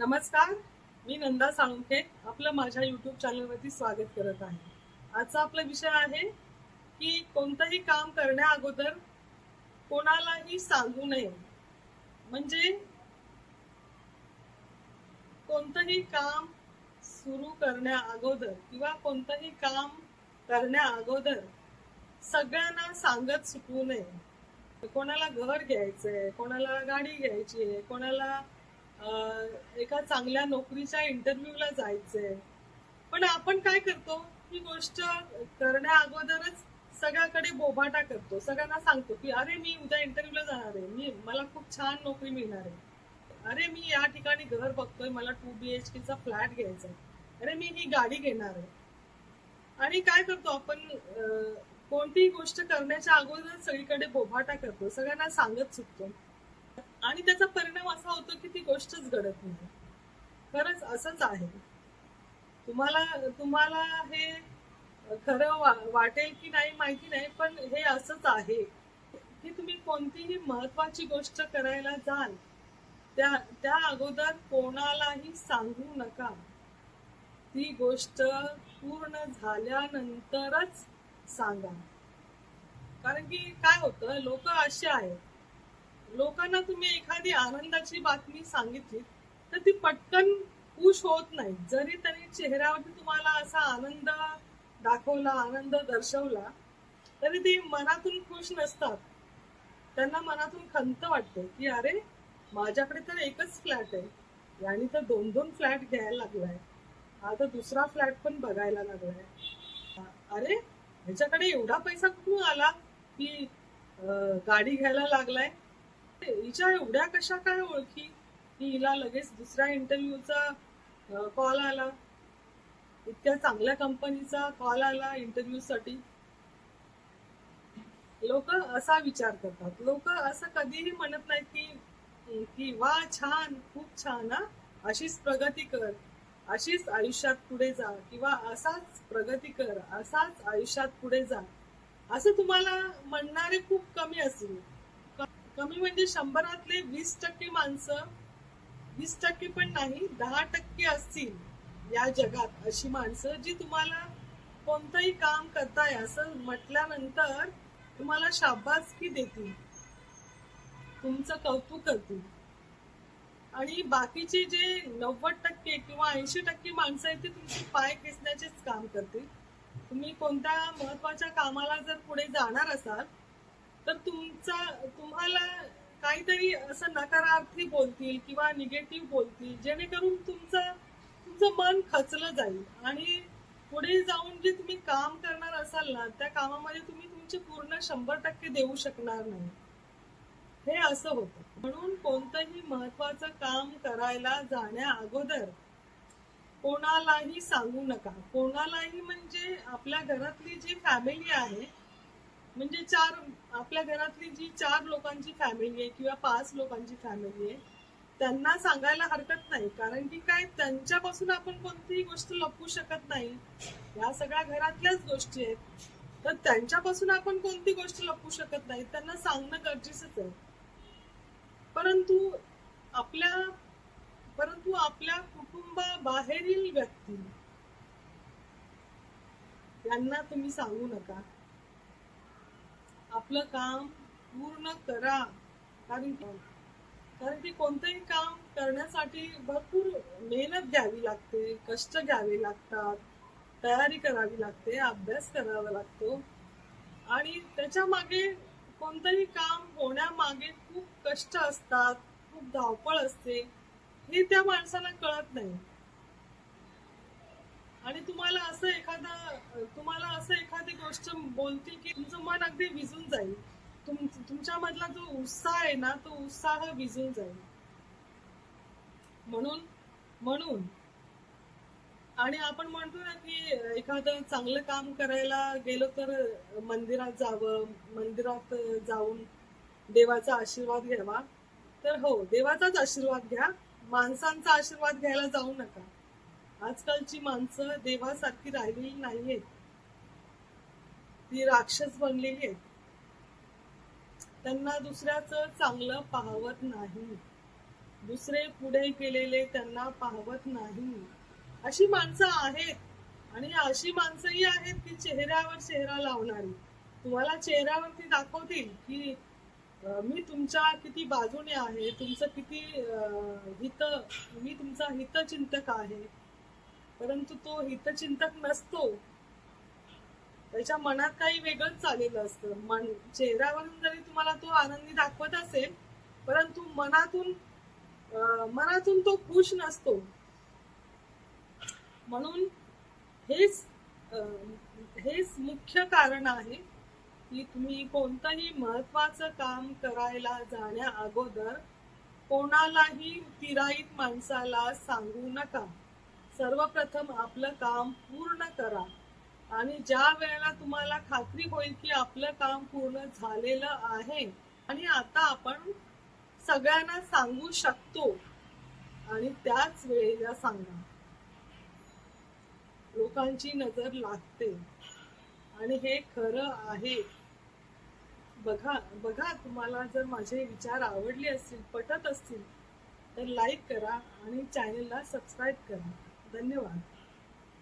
नमस्कार मी नंदा साळुंखे आपलं माझ्या युट्यूब चॅनलवरती स्वागत करत आहे. आजचा आपला विषय आहे की कोणतंही काम करण्या अगोदर कोणालाही सांगू नये. म्हणजे कोणतंही काम सुरू करण्या अगोदर किंवा कोणतंही काम करण्या अगोदर सगळ्यांना सांगत सुटवू नये. कोणाला घर घ्यायचंय कोणाला गाडी घ्यायची आहे कोणाला एका चांगल्या नोकरीच्या इंटरव्ह्यूला जायचंय. पण आपण काय करतो? ही गोष्ट करण्या अगोदरच सगळ्याकडे बोबाटा करतो. सगळ्यांना सांगतो की अरे मी उद्या इंटरव्ह्यूला जाणार आहे. मी मला खूप छान नोकरी मिळणार आहे. अरे मी या ठिकाणी घर बघतोय. मला टू बी एच केचा फ्लॅट घ्यायचा आहे. अरे मी ही गाडी घेणार आहे. आणि काय करतो आपण? कोणतीही गोष्ट करण्याच्या अगोदर सगळीकडे बोभाटा करतो. सगळ्यांना सांगत सुटतो. आणि त्याचा परिणाम असा होतो की ती गोष्टच घडत नाही. खरंच असंच आहे. तुम्हाला तुम्हाला हे खरं वा- वाटेल की नाही माहिती नाही पण हे असंच आहे की तुम्ही कोणतीही महत्वाची गोष्ट करायला जाल त्या त्या अगोदर कोणालाही सांगू नका. ती गोष्ट पूर्ण झाल्यानंतरच सांगा. कारण की काय होतं लोक असे आहेत. लोकांना तुम्ही एखादी आनंदाची बातमी सांगितली तर ती पटकन खुश होत नाही. जरी त्यांनी चेहऱ्यावरती तुम्हाला असा आनंद दाखवला आनंद दर्शवला तरी ते मनातून खुश नसतात. त्यांना मनातून खंत वाटते की अरे माझ्याकडे तर एकच फ्लॅट आहे. याने तर दोन दोन फ्लॅट घ्यायला लागलाय. आता दुसरा फ्लॅट पण बघायला लागलाय. अरे ह्याच्याकडे एवढा पैसा कुठून आला की गाडी घ्यायला लागलाय? हिच्या एवढ्या कशा काय ओळखी? की हिला लगेच दुसऱ्या इंटरव्ह्यूचा कॉल आला. इतक्या चांगल्या कंपनीचा कॉल आला इंटरव्ह्यू साठी लोक असा विचार करतात. लोक असं कधीही म्हणत नाहीत की की वा छान खूप छान हा. अशीच प्रगती कर. अशीच आयुष्यात पुढे जा. किंवा असाच प्रगती कर. असाच आयुष्यात पुढे जा. असं तुम्हाला म्हणणारे खूप कमी असतील कमी म्हणजे शंभरातले वीस टक्के माणसं वीस टक्के पण नाही दहा टक्के असतील या जगात अशी माणसं जी तुम्हाला कोणतंही काम करताय असं म्हटल्यानंतर तुम्हाला शाबासकी देतील. तुमचं कौतुक करतील. आणि बाकीचे जे नव्वद टक्के किंवा ऐंशी टक्के माणसं आहेत ते तुमचे पाय खेचण्याचेच काम करतील. तुम्ही कोणत्या महत्त्वाच्या कामाला जर पुढे जाणार असाल तर तुमचा तुम्हाला काहीतरी असं नकारार्थी बोलतील किंवा निगेटिव्ह बोलतील जेणेकरून तुमचं तुमचं मन खचलं जाईल. आणि पुढे जाऊन जे तुम्ही काम करणार असाल ना त्या कामामध्ये तुम्ही तुमचे पूर्ण शंभर टक्के देऊ शकणार नाही. हे असं होतं. म्हणून कोणतंही महत्वाचं काम करायला जाण्या अगोदर कोणालाही सांगू नका. कोणालाही म्हणजे आपल्या घरातली जी फॅमिली आहे म्हणजे चार आपल्या घरातली जी चार लोकांची फॅमिली आहे किंवा पाच लोकांची फॅमिली आहे त्यांना सांगायला हरकत नाही. कारण की काय त्यांच्यापासून आपण कोणतीही गोष्ट लपवू शकत नाही. या सगळ्या घरातल्याच गोष्टी आहेत. तर त्यांच्यापासून आपण कोणती गोष्ट लपवू शकत नाही त्यांना सांगणं गरजेचंच आहे. परंतु आपल्या परंतु आपल्या कुटुंबाबाहेरील व्यक्ती यांना तुम्ही सांगू नका. आपलं काम पूर्ण करा. कारण कारण की कोणतंही काम करण्यासाठी भरपूर मेहनत घ्यावी लागते कष्ट घ्यावे लागतात तयारी करावी लागते अभ्यास करावा लागतो. आणि त्याच्यामागे कोणतंही काम होण्यामागे खूप कष्ट असतात खूप धावपळ असते हे त्या माणसाला कळत नाही. आणि तुम्हाला असं एखादा तुम्हाला असं एखादी बोलतील की तुमचं मन अगदी विजून जाईल. तुम तुमच्या जो उत्साह आहे ना तो उत्साह विजून जाईल. म्हणून म्हणून. आणि आपण म्हणतो ना की एखादं चांगलं काम करायला गेलो तर मंदिरात जावं मंदिरात जाऊन देवाचा आशीर्वाद घ्यावा. तर हो देवाचाच आशीर्वाद घ्या. माणसांचा आशीर्वाद घ्यायला जाऊ नका. आजकालची माणसं देवासारखी राहिलेली नाहीयेत. ती राक्षस बनलेली आहेत. त्यांना दुसऱ्याचं चांगलं पाहवत नाही. दुसरे पुढे केलेले त्यांना पाहवत नाही. अशी माणसं आहेत आणि अशी माणसंही आहेत की चेहऱ्यावर चेहरा लावणारी. तुम्हाला चेहऱ्यावरती दाखवतील की मी तुमच्या किती बाजूने आहे तुमचं किती हित मी तुमचा हितचिंतक आहे. परंतु तो हितचिंतक नसतो. त्याच्या मनात काही वेगळंच चाललेलं असतं. मन चेहऱ्यावरून जरी तुम्हाला तो आनंदी दाखवत असेल परंतु मनातून मनातून तो खुश नसतो. म्हणून हेच हेच मुख्य कारण आहे की तुम्ही कोणतंही महत्वाचं काम करायला जाण्या अगोदर कोणालाही तिराईत माणसाला सांगू नका. सर्वप्रथम आपलं काम पूर्ण करा. आणि ज्या वेळेला तुम्हाला खात्री होईल की आपलं काम पूर्ण झालेलं आहे आणि आता आपण सगळ्यांना सांगू शकतो आणि त्याच वेळेला सांगा. लोकांची नजर लागते आणि हे खरं आहे. बघा बघा तुम्हाला जर माझे विचार आवडले असतील पटत असतील तर लाईक करा आणि चॅनलला सबस्क्राईब करा. धन्यवाद.